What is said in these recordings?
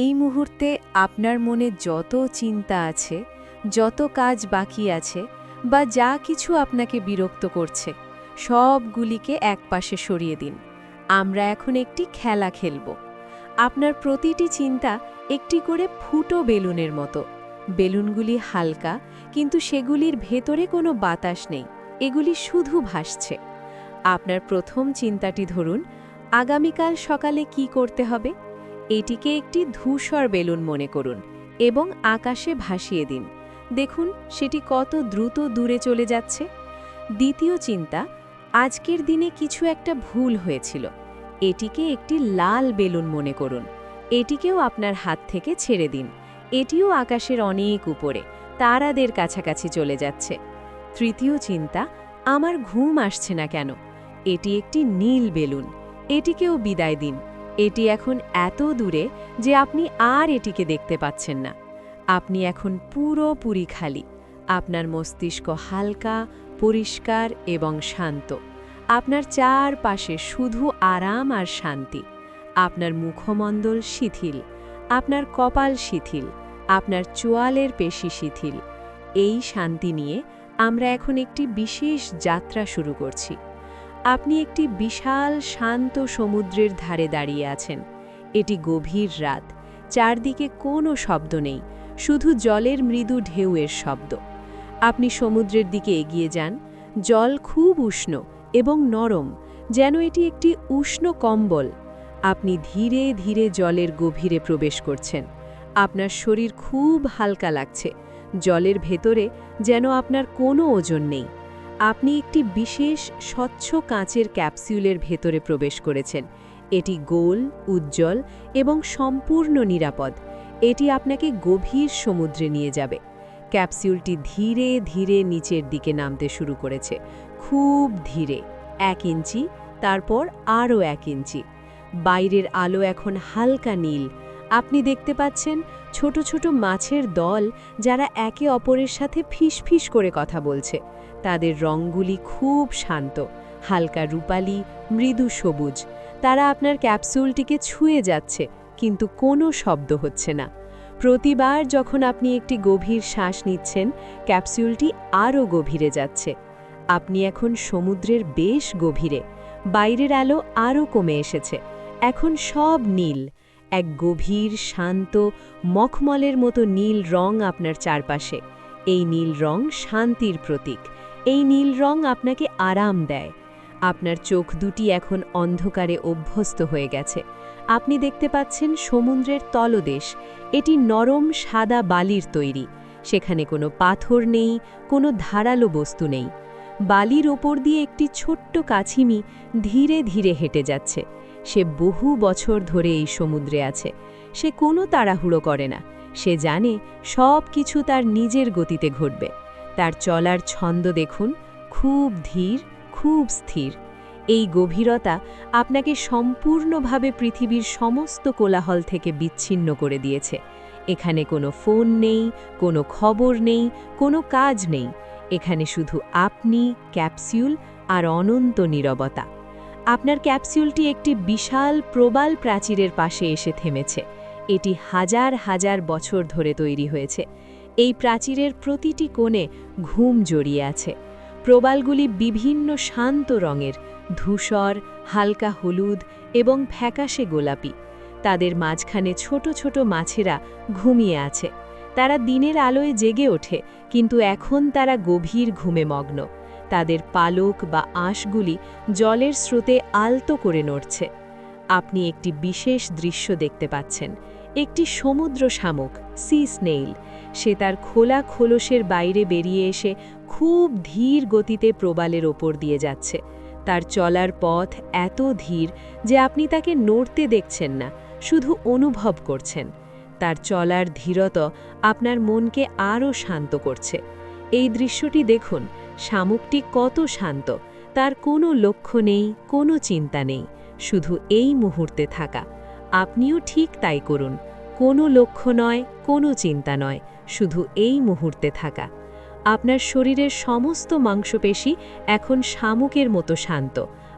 এই মুহূর্তে আপনার মনে যত চিন্তা আছে, যত কাজ বাকি আছে বা যা কিছু আপনাকে বিরক্ত করছে, সবগুলিকে একপাশে সরিয়ে দিন। আমরা এখন একটি খেলা খেলব। আপনার প্রতিটি চিন্তা একটি করে ফুটো বেলুনের মতো। বেলুনগুলি হালকা, কিন্তু সেগুলির ভেতরে কোনো বাতাস নেই, এগুলি শুধু ভাসছে। আপনার প্রথম চিন্তাটি ধরুন, আগামীকাল সকালে কি করতে হবে? এটিকে একটি ধূসর বেলুন মনে করুন এবং আকাশে ভাসিয়ে দিন। দেখুন, সেটি কত দ্রুত দূরে চলে যাচ্ছে। দ্বিতীয় চিন্তা, আজকের দিনে কিছু একটা ভুল হয়েছিল। এটিকে একটি লাল বেলুন মনে করুন। এটিকেও আপনার হাত থেকে ছেড়ে দিন। এটিও আকাশের অনেক উপরে, তারাদের কাছাকাছি চলে যাচ্ছে। তৃতীয় চিন্তা, আমার ঘুম আসছে না কেন? এটি একটি নীল বেলুন। এটিকেও বিদায় দিন। এটি এখন এত দূরে যে আপনি আর এটিকে দেখতে পাচ্ছেন না। আপনি এখন পুরোপুরি খালি। আপনার মস্তিষ্ক হালকা, পরিষ্কার এবং শান্ত। আপনার চারপাশে শুধু আরাম আর শান্তি। আপনার মুখমণ্ডল শিথিল। আপনার কপাল শিথিল। আপনার চোয়ালের পেশি শিথিল। এই শান্তি নিয়ে আমরা এখন একটি বিশেষ যাত্রা শুরু করছি। আপনি একটি বিশাল শান্ত সমুদ্রের ধারে দাঁড়িয়ে আছেন। এটি গভীর রাত। চারদিকে কোনো শব্দ নেই, শুধু জলের মৃদু ঢেউয়ের শব্দ। আপনি সমুদ্রের দিকে এগিয়ে যান। জল খুব উষ্ণ এবং নরম, যেন এটি একটি উষ্ণ কম্বল। আপনি ধীরে ধীরে জলের গভীরে প্রবেশ করছেন। আপনার শরীর খুব হালকা লাগছে। জলের ভেতরে যেন আপনার কোনো ওজন নেই। আপনি একটি বিশেষ স্বচ্ছ কাঁচের ক্যাপসিউলের ভেতরে প্রবেশ করেছেন। এটি গোল, উজ্জ্বল এবং সম্পূর্ণ নিরাপদ। এটি আপনাকে গভীর সমুদ্রে নিয়ে যাবে। ক্যাপসিউলটি ধীরে ধীরে নিচের দিকে নামতে শুরু করেছে। খুব ধীরে। এক ইঞ্চি, তারপর আরও এক ইঞ্চি। বাইরের আলো এখন হালকা নীল। আপনি দেখতে পাচ্ছেন ছোট ছোট মাছের দল যারা একে অপরের সাথে ফিসফিস করে কথা বলছে। তাদের রঙগুলি খুব শান্ত, হালকা রূপালি, মৃদু সবুজ। তারা আপনার ক্যাপসুলটিকে ছুঁয়ে যাচ্ছে, কিন্তু কোনো শব্দ হচ্ছে না। প্রতিবার যখন আপনি একটি গভীর শ্বাস নিচ্ছেন, ক্যাপসুলটি আরও গভীরে যাচ্ছে। আপনি এখন সমুদ্রের বেশ গভীরে, বাইরের আলো আরও কমে এসেছে। এখন সব নীল। এক গভীর, শান্ত, মখমলের মতো নীল রং আপনার চারপাশে। এই নীল রং শান্তির প্রতীক। এই নীল রং আপনাকে আরাম দেয়। আপনার চোখ দুটি এখন অন্ধকারে অভ্যস্ত হয়ে গেছে। আপনি দেখতে পাচ্ছেন সমুদ্রের তলদেশ। এটি নরম, সাদা বালির তৈরি। সেখানে কোনো পাথর নেই, কোনো ধারালো বস্তু নেই। বালির ওপর দিয়ে একটি ছোট্ট কাছিমি ধীরে ধীরে হেঁটে যাচ্ছে। সে বহু বছর ধরে এই সমুদ্রে আছে। সে কোনো তাড়াহুড়ো করে না। সে জানে সব কিছু তার নিজের গতিতে ঘটবে। তার চলার ছন্দ দেখুন, খুব ধীর, খুব স্থির। এই গভীরতা আপনাকে সম্পূর্ণভাবে পৃথিবীর সমস্ত কোলাহল থেকে বিচ্ছিন্ন করে দিয়েছে। এখানে কোনো ফোন নেই, কোনো খবর নেই, কোনো কাজ নেই। এখানে শুধু আপনি, ক্যাপসিউল আর অনন্ত নীরবতা। আপনার ক্যাপসিউলটি একটি বিশাল প্রবাল প্রাচীরের পাশে এসে থেমেছে। এটি হাজার হাজার বছর ধরে তৈরি হয়েছে। এই প্রাচীরের প্রতিটি কোণে ঘুম জড়িয়ে আছে। প্রবালগুলি বিভিন্ন শান্ত রঙের, ধূসর, হালকা হলুদ এবং ফ্যাকাশে গোলাপি। তাদের মাঝখানে ছোট ছোট মাছেরা ঘুমিয়ে আছে। তারা দিনের আলোয় জেগে ওঠে, কিন্তু এখন তারা গভীর ঘুমে মগ্ন। তাদের পালক বা আঁশগুলি জলের স্রোতে আলতো করে নড়ছে। আপনি একটি বিশেষ দৃশ্য দেখতে পাচ্ছেন। একটি সমুদ্র শামুক সি স্নেইল সে তার খোলা খোলসের বাইরে বেরিয়ে এসে খুব ধীর গতিতে প্রবালের ওপর দিয়ে যাচ্ছে। তার চলার পথ এত ধীর যে আপনি তাকে নড়তে দেখছেন না, শুধু অনুভব করছেন। তার চলার ধীরত আপনার মনকে আরও শান্ত করছে। এই দৃশ্যটি দেখুন, শামুকটি কত শান্ত, তার কোনো লক্ষ্য নেই, কোনো চিন্তা নেই, শুধু এই মুহূর্তে থাকা। আপনিও ঠিক তাই করুন, কোনো লক্ষ্য নয়, কোনো চিন্তা নয়, শুধু এই মুহূর্তে থাকা। আপনার শরীরের সমস্ত মাংসপেশি এখন শামুকের মতো শান্ত,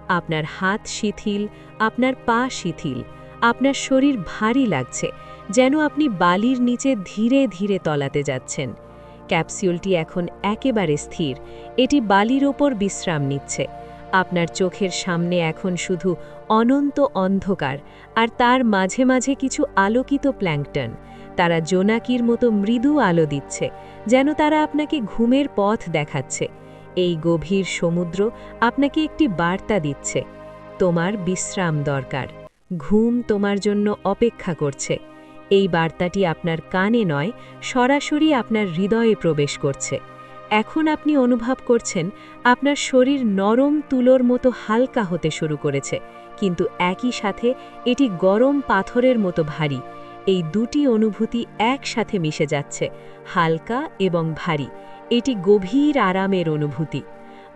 আপনার হাত শিথিল, আপনার পা শিথিল, আপনার শরীর ভারী লাগছে যেন আপনি বালির নিচে ধীরে ধীরে তলাতে যাচ্ছেন। ক্যাপসিউলটি এখন একেবারে স্থির। এটি বালির ওপর বিশ্রাম নিচ্ছে। আপনার চোখের সামনে এখন শুধু অনন্ত অন্ধকার আর তার মাঝে মাঝে কিছু আলোকিত প্ল্যাঙ্কটন তারা জোনাকির মতো মৃদু আলো দিচ্ছে, যেন তারা আপনাকে ঘুমের পথ দেখাচ্ছে। এই গভীর সমুদ্র আপনাকে একটি বার্তা দিচ্ছে, তোমার বিশ্রাম দরকার। ঘুম তোমার জন্য অপেক্ষা করছে। এই বার্তাটি আপনার কানে নয়, সরাসরি আপনার হৃদয়ে প্রবেশ করছে। এখন আপনি অনুভব করছেন, আপনার শরীর নরম তুলোর মতো হালকা হতে শুরু করেছে, কিন্তু একই সাথে এটি গরম পাথরের মতো ভারী। এই দুটি অনুভূতি একসাথে মিশে যাচ্ছে, হালকা এবং ভারী। এটি গভীর আরামের অনুভূতি।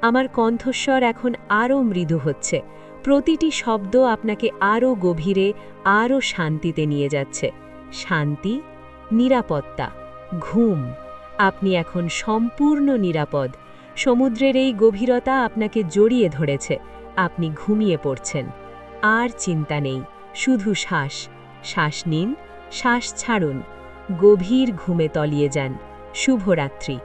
আমার কণ্ঠস্বর এখন আরও মৃদু হচ্ছে। প্রতিটি শব্দ আপনাকে আরও গভীরে, আরও শান্তিতে নিয়ে যাচ্ছে। শান্তি, নিরাপত্তা, ঘুম। আপনি এখন সম্পূর্ণ নিরাপদ। সমুদ্রের এই গভীরতা আপনাকে জড়িয়ে ধরেছে। আপনি ঘুমিয়ে পড়ছেন। আর চিন্তা নেই, শুধু শ্বাস। শ্বাস নিন, শ্বাস ছাড়ুন। গভীর ঘুমে তলিয়ে যান। শুভরাত্রি।